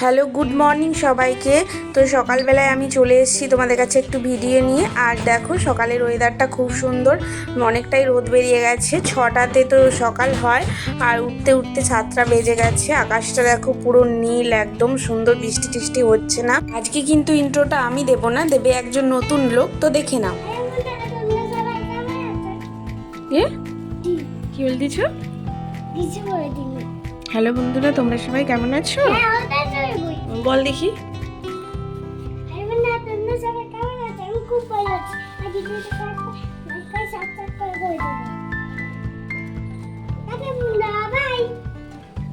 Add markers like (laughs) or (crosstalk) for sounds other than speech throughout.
Hello good morning সবাইকে। তো সকালবেলায় আমি চলে এসেছি তোমাদের কাছে একটু ভিডিও নিয়ে। আর দেখো সকালের ওয়েদারটা খুব সুন্দর। অনেকটাই রোদ বেরিয়ে গেছে। ছটাতে তো সকাল হয়। আর উঠতে উঠতে সাতটা বেজে গেছে। আকাশটা দেখো পুরো নীল একদম সুন্দর বৃষ্টি টিষ্টি হচ্ছে না। আজকে কিন্তু ইন্ট্রোটা আমি দেবো না দেবে একজন নতুন লোক। তো দেখে নাও। এ? কি করে দিলি হ্যালো বন্ধুরা তোমরা সবাই কেমন আছো? বল দেখি।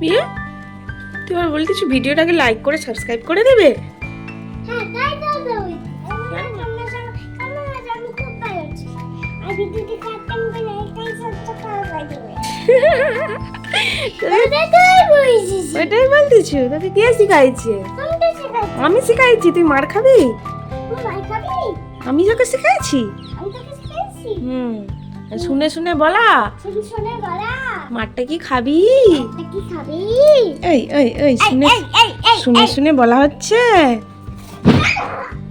মিয়া বলতে ভিডিওটাকে লাইক করে সাবস্ক্রাইব করে দেবে? সাবস্ক্রাইব করে দেবে (laughs) ওটাই বলতেছো? তোকে কে শিখাইছে? আমি শিখাইছি তুই মার খাবি? আমি তোকে শিখাইছি? হুম শুনে শুনে বলা। মারটা কি খাবি? এই এই এই শুনে শুনে বলা হচ্ছে। (laughs)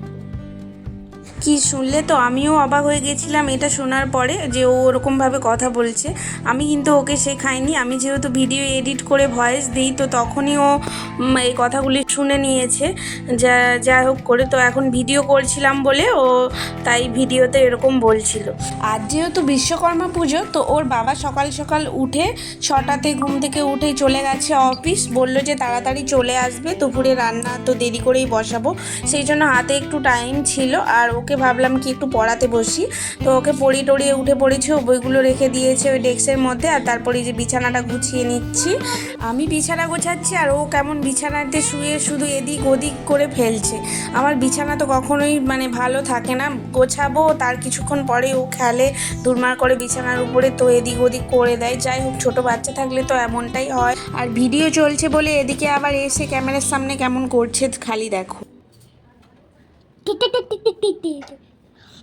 কি শুনলে তো আমিও অবাক হয়ে গেছিলাম এটা শোনার পরে যে ও ওরকমভাবে কথা বলছে। আমি কিন্তু ওকে শেখাইনি, আমি যেহেতু ভিডিও এডিট করে ভয়েস দিই, তো তখনই ও এই কথাগুলি শুনে নিয়েছে। যা, যাই হোক করে তো এখন ভিডিও করছিলাম বলে ও তাই ভিডিওতে এরকম বলছিল। আর যেহেতু বিশ্বকর্মা পুজো, তো ওর বাবা সকাল সকাল উঠে ছটাতে ঘুম থেকে উঠে চলে গেছে অফিস। বলল যে তাড়াতাড়ি চলে আসবে, দুপুরে রান্না তো দেরি করেই বসাবো। সেই জন্য হাতে একটু টাইম ছিল, আর ওকে ভাবলাম কি একটু পড়াতে বসি। তো ওকে পড়ি টড়িয়ে উঠে পড়েছে, ও বইগুলো রেখে দিয়েছে ওই ডেস্কের মধ্যে আর তারপরে যে বিছানাটা গুছিয়ে নিচ্ছি। আমি বিছানা গোছাচ্ছি আর ও কেমন বিছানাতে শুয়ে শুধু এদিক ওদিক করে ফেলছে। আমার বিছানা তো কখনোই মানে ভালো থাকে না, গোছাবো, তার কিছুক্ষণ পরে ও খেলে দুরমার করে বিছানার উপরে তো এদিক ওদিক করে দেয়। যাই হোক, ছোটো বাচ্চা থাকলে তো এমনটাই হয়। আর ভিডিও চলছে বলে এদিকে আবার এসে ক্যামেরার সামনে কেমন করছে খালি দেখো। টিক টিক টিক টিক টিক টিক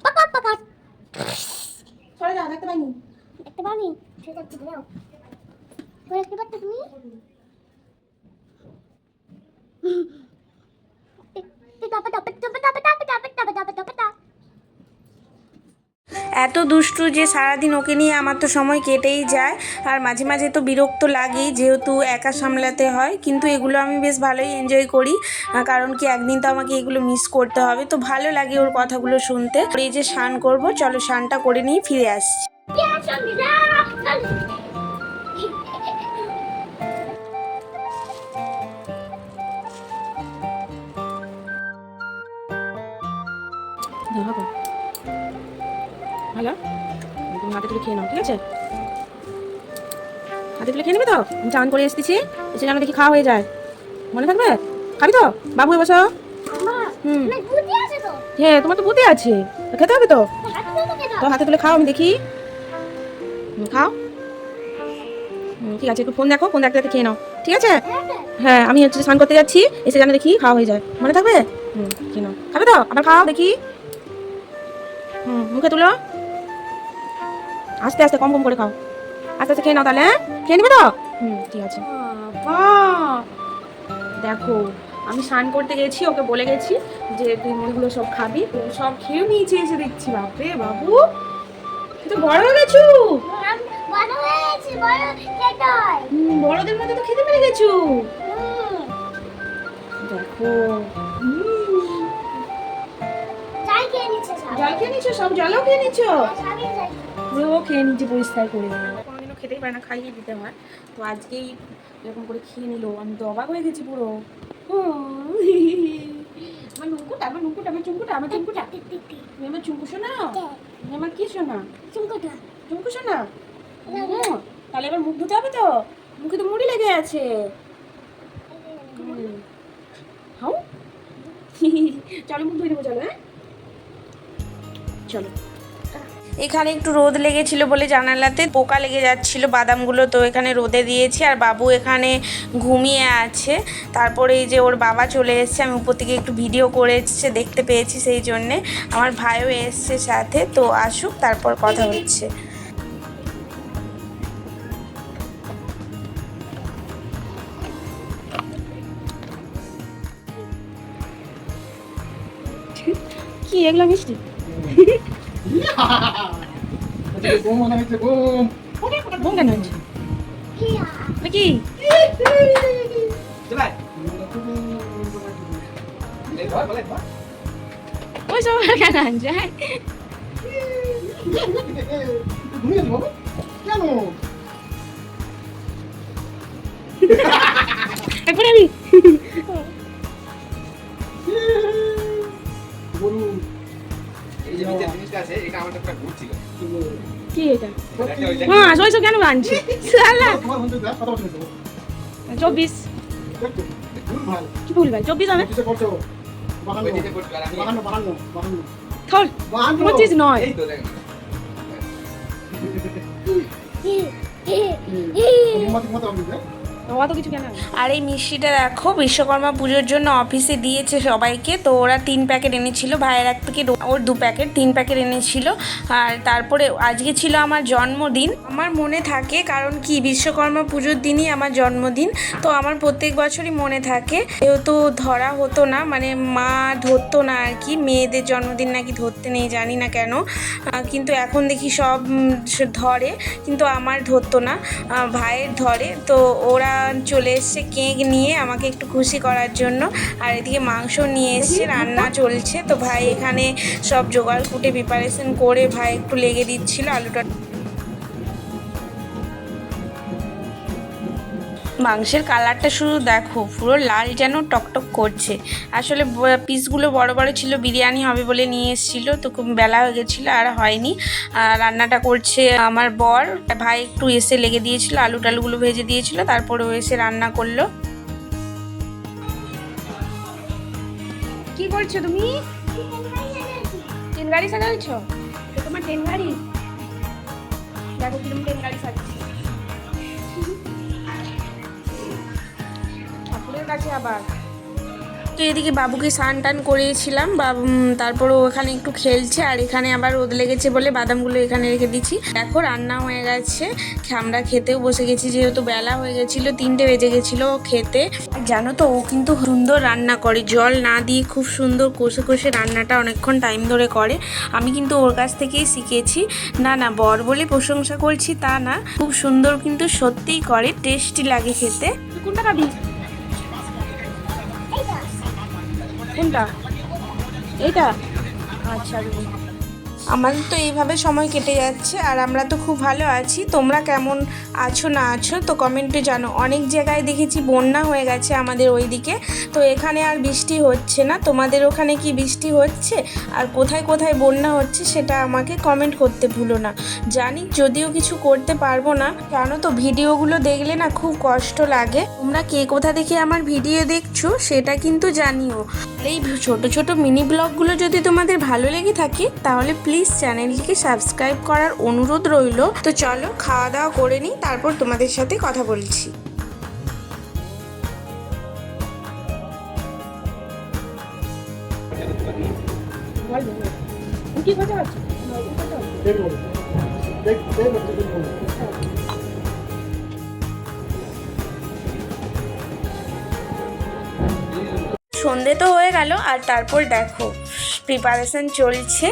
পাকা পাকা সরে দাও দেখতে পাইনি দেখতে পাইনি সেটা ঠিক নাও দেখতে পাচ্ছ তুমি এত দুষ্টু যে সারাদিন ওকে নিয়ে আমার তো সময় কেটেই যায়। আর মাঝে মাঝে তো বিরক্ত লাগেই যেহেতু একা সামলাতে হয়। কিন্তু এগুলো আমি বেশ ভালোই এনজয় করি। কারণ কি একদিন তো আমাকে এগুলো মিস করতে হবে। তো ভালো লাগে ওর কথাগুলো শুনতে। এই যে স্নান করব, চলো স্নানটা করে নিয়ে ফিরে আসছি। ইয়া তুমি হাতে তুলে খেয়ে নাও ঠিক আছে? হাতে তুলে খেয়ে নেবে তো? আমি চান করে এসেছি এসে যেন দেখি খাওয়া হয়ে যায়। মনে থাকবে? খাবি তো? বাবু হয়ে বসো। হুম। না বুদ্ধি আছে তো? হ্যাঁ তোমার তো বুদ্ধি আছে। খেতে হবে তো? তো হাতে তুলে খাও আমি দেখি। খাও। ঠিক আছে একটু ফোন দেখো ফোন দেখতে দেখতে খেয়ে নাও। ঠিক আছে? হ্যাঁ আমি হচ্ছে স্নান করতে যাচ্ছি এসে যেন দেখি খাওয়া হয়ে যায়। মনে থাকবে? হুম খেয়ে নাও। খাবে তো? আবার খাও দেখি। হুম মুখে তুলো। আস্তে আস্তে কম কম করে খাও। আস্তে আস্তে খেয়ে নাও তাহলে হ্যাঁ? খেয়ে নেবে তো? হুম ঠিক আছে। দেখো আমি স্নান করতে গেছি ওকে বলে গেছি যে তুই মুড়িগুলো সব খাবি সব খেয়েও নিয়েছে এসে দেখছি বাপরে বাবু! তুই তো বড় হয়ে গেছো? হয় বড়দের মধ্যে তো খেতে পেরে গেছো? দেখো খেয়ে নিচ্ছে জল খেয়ে নিচ্ছ সব জলও খেয়ে নিচ্ছ সবই চাই পুরো খেয়ে নিচ্ছে পরিষ্কার করে কোনোদিনও খেতেই পারে না খাইয়ে দিতে হয়। তো আজকেই এরকম করে খেয়ে নিল। আমি তো অবাক হয়ে গেছি পুরো। আমার নুকুটা আমার নুকুটা আমার চুমকুটা আমার চুমকুটা আমার চুমকু শোনা? আমার কি শোনা? চুমকোটা চুমকু শোনা? হুম, তাহলে এবার মুখ ধুতে হবে তো? মুখে তো মুড়ি লেগে আছে। হাউ? চলো মুখ ধুয়ে দেবো চলো হ্যাঁ? চলো। এখানে একটু রোদ লেগেছিল বলে জানালাতে, পোকা লেগে যাচ্ছিল বাদামগুলো তো এখানে রোদে দিয়েছি, আর বাবু এখানে ঘুমিয়ে আছে। তারপরে এই যে ওর বাবা চলে এসছে, আমি উপর থেকে একটু ভিডিও করে এসছে দেখতে পেয়েছি সেই জন্যে। আমার ভাইও এসছে সাথে, তো আসুক, তারপর কথা হচ্ছে। কি, এগুলো মিষ্টি? বোম আনা হয়েছে বোম বোম কেন হচ্ছে কি ওই সব কেন আনছে কেন কি এটা? হ্যাঁ সব কেন আনছে? চব্বিশ। কি ভুল ভাই? চব্বিশ হবে? পঁচিশ নয়। এই আর এই মিষ্টিটা দেখো, বিশ্বকর্মা পুজোর জন্য অফিসে দিয়েছে সবাইকে। তো ওরা তিন প্যাকেট এনেছিল, ভাইয়ের এক প্যাকেট ওর দু প্যাকেট, তিন প্যাকেট এনেছিল। আর তারপরে আজকে ছিল আমার জন্মদিন। আমার মনে থাকে, কারণ কি, বিশ্বকর্মা পুজোর দিনই আমার জন্মদিন। তো আমার প্রত্যেক বছরই মনে থাকে, যেহেতু ধরা হতো না মানে মা ধরতো না আর কি, মেয়েদের জন্মদিন নাকি ধরতে নেই, জানি না কেন। কিন্তু এখন দেখি সব ধরে, কিন্তু আমার ধরতো না। ভাইয়ের ধরে, তো ওরা চলে এসছে কেক নিয়ে আমাকে একটু খুশি করার জন্য। আর এদিকে মাংস নিয়ে এসছে, রান্না চলছে। তো ভাই এখানে সব জোগাড় কুটে প্রিপারেশন করে ভাই একটু লেগে দিচ্ছিল আলুটা মাংসের কালারটা শুধু দেখো, পুরো লাল যেন টকটক করছে। আসলে পিসগুলো বড় বড় ছিল, বিরিয়ানি হবে বলে নিয়ে এসেছিল, তো খুব বেলা হয়ে গেছিল, আর হয়নি। রান্নাটা করছে আমার বর, ভাই একটু এসে লেগে দিয়েছিল আলু টালুগুলো ভেজে দিয়েছিল তারপরে এসে রান্না করল। কি করছ তুমি? ট্রেন গাড়ি সাজাচ্ছ তোমার ট্রেন গাড়ি দেখো কিরম ট্রেন গাড়ি সাজছে। কাছে আবার। তো এদিকে বাবুকে স্নান টান করিয়েছিলাম উম, তারপর ও এখানে একটু খেলছে আর এখানে আবার রোদ লেগেছে বলে বাদামগুলো এখানে রেখে দিচ্ছি। দেখো রান্না হয়ে গেছে আমরা খেতেও বসে গেছি যেহেতু বেলা হয়ে গেছিল তিনটে বেজে গেছিল খেতে। জানো তো ও কিন্তু সুন্দর রান্না করে জল না দিয়ে খুব সুন্দর কষে কষে রান্নাটা অনেকক্ষণ টাইম ধরে করে। আমি কিন্তু ওর কাছ থেকেই শিখেছি। না না বর বলে প্রশংসা করছি তা না খুব সুন্দর কিন্তু সত্যিই করে টেস্টি লাগে খেতে। কোনটা কোনটা? এইটা? আচ্ছা আমাদের তো এইভাবে সময় কেটে যাচ্ছে আর আমরা তো খুব ভালো আছি। তোমরা কেমন আছো, না আছো, তো কমেন্টে জানো। অনেক জায়গায় দেখেছি বন্যা হয়ে গেছে আমাদের ওইদিকে। তো এখানে আর বৃষ্টি হচ্ছে না। তোমাদের ওখানে কি বৃষ্টি হচ্ছে? আর কোথায় কোথায় বন্যা হচ্ছে সেটা আমাকে কমেন্ট করতে ভুলো না। জানি, যদিও কিছু করতে পারব না। জানো তো, ভিডিওগুলো দেখলে না খুব কষ্ট লাগে। তোমরা কে কোথা থেকে আমার ভিডিও দেখছ সেটা কিন্তু জানিও। এই ছোট ছোট মিনি ব্লগগুলো যদি তোমাদের ভালো লেগে থাকে, তাহলে প্লিজ চ্যানেলটিকে সাবস্ক্রাইব করার অনুরোধ রইল। তো চলো খাওয়া দাওয়া করে নিই, তারপর তোমাদের সাথে কথা বলছি। সন্ধে তো হয়ে গেল, আর তারপর দেখো। প্রিপারেশন চলছে।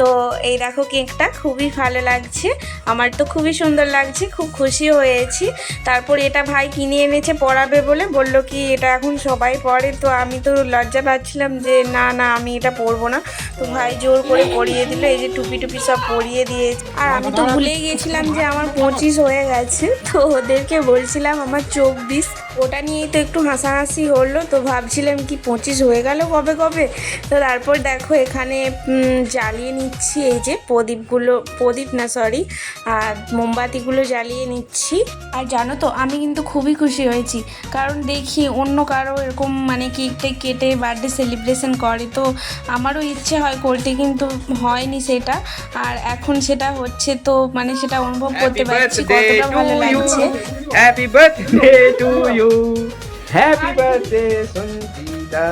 তো এই দেখো কেকটা খুবই ভালো লাগছে। আমার তো খুবই সুন্দর লাগছে, খুব খুশি হয়েছি। তারপর এটা ভাই কিনে এনেছে, পরাবে বলে বলল কি, এটা এখন সবাই পড়ে তো আমি তো লজ্জা পাচ্ছিলাম যে, না না, আমি এটা পরবো না। তো ভাই জোর করে পরিয়ে দিল, এই যে টুপি টুপি সব পরিয়ে দিয়েছে। আর আমি তো ভুলেই গিয়েছিলাম যে আমার পঁচিশ হয়ে গেছে, তো ওদেরকে বলছিলাম আমার চব্বিশ। ওটা নিয়েই তো একটু হাসাহাসি হলো তো ভাবছিলাম কি পঁচিশ হয়ে গেল কবে কবে? তো তারপর দেখো এখানে জ্বালিয়ে নিচ্ছি এই যে প্রদীপগুলো প্রদীপ না সরি আর মোমবাতিগুলো জ্বালিয়ে নিচ্ছি। আর জানো তো আমি কিন্তু খুবই খুশি হয়েছি কারণ দেখি অন্য কারও এরকম মানে কেক টেক কেটে বার্থডে সেলিব্রেশন করে তো আমারও ইচ্ছে হয় করতে কিন্তু হয়নি সেটা। আর এখন সেটা হচ্ছে তো মানে সেটা অনুভব করতে পারছি কতটা ভালো লাগছে। Happy birthday to you happy birthday Sanchita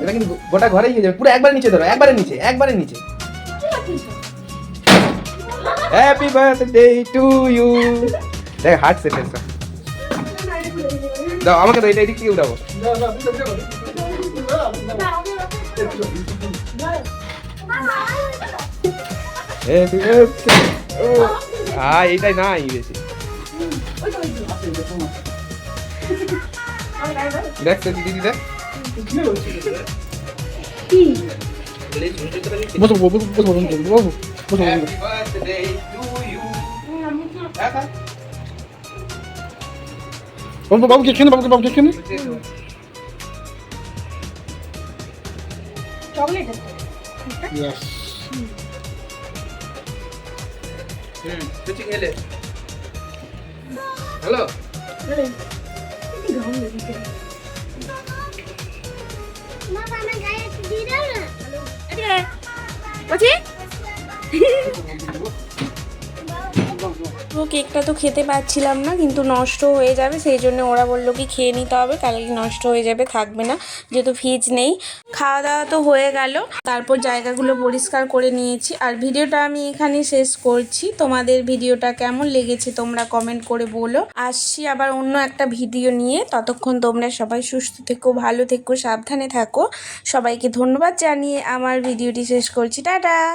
এটা কিন্তু গোটা ঘরেই নিয়ে যাবে পুরো একবারে নিচে ধরো একবারে নিচে একবারে নিচে হ্যাপি বার্থডে টু ইউ দেখ হার্ট সেট দাও আমাকে দাও এটা এদিক থেকে উঠাবো না না তুমি দেখো না হ্যাপি বার্থডে হ্যাঁ এইটাই নাই বেশি। দেখ দিদি দেখ। বসো বসো বসো বসো বসো বসো বাবু বাবু কে খেনে বাবুকে বাবুকে খেনে হুম খেলে। হ্যালো? না তো (laughs) কেকটা তো খেতে পাচ্ছিলাম না কিন্তু নষ্ট হয়ে যাবে সেই জন্য ওরা বলল কি খেয়ে নিতে হবে কালকে নষ্ট হয়ে যাবে থাকবে না যেহেতু ফ্রিজ নেই। খাওয়া দাওয়া তো হয়ে গেল। তারপর জায়গাগুলো পরিষ্কার করে নিয়েছি। আর ভিডিওটা আমি এখানে শেষ করছি। তোমাদের ভিডিওটা কেমন লেগেছে তোমরা কমেন্ট করে বলো। আসছি আবার অন্য একটা ভিডিও নিয়ে। ততক্ষণ তোমরা সবাই সুস্থ থেকো, ভালো থেকো, সাবধানে থাকো। সবাইকে ধন্যবাদ জানিয়ে আমার ভিডিওটি শেষ করছি। টাটা!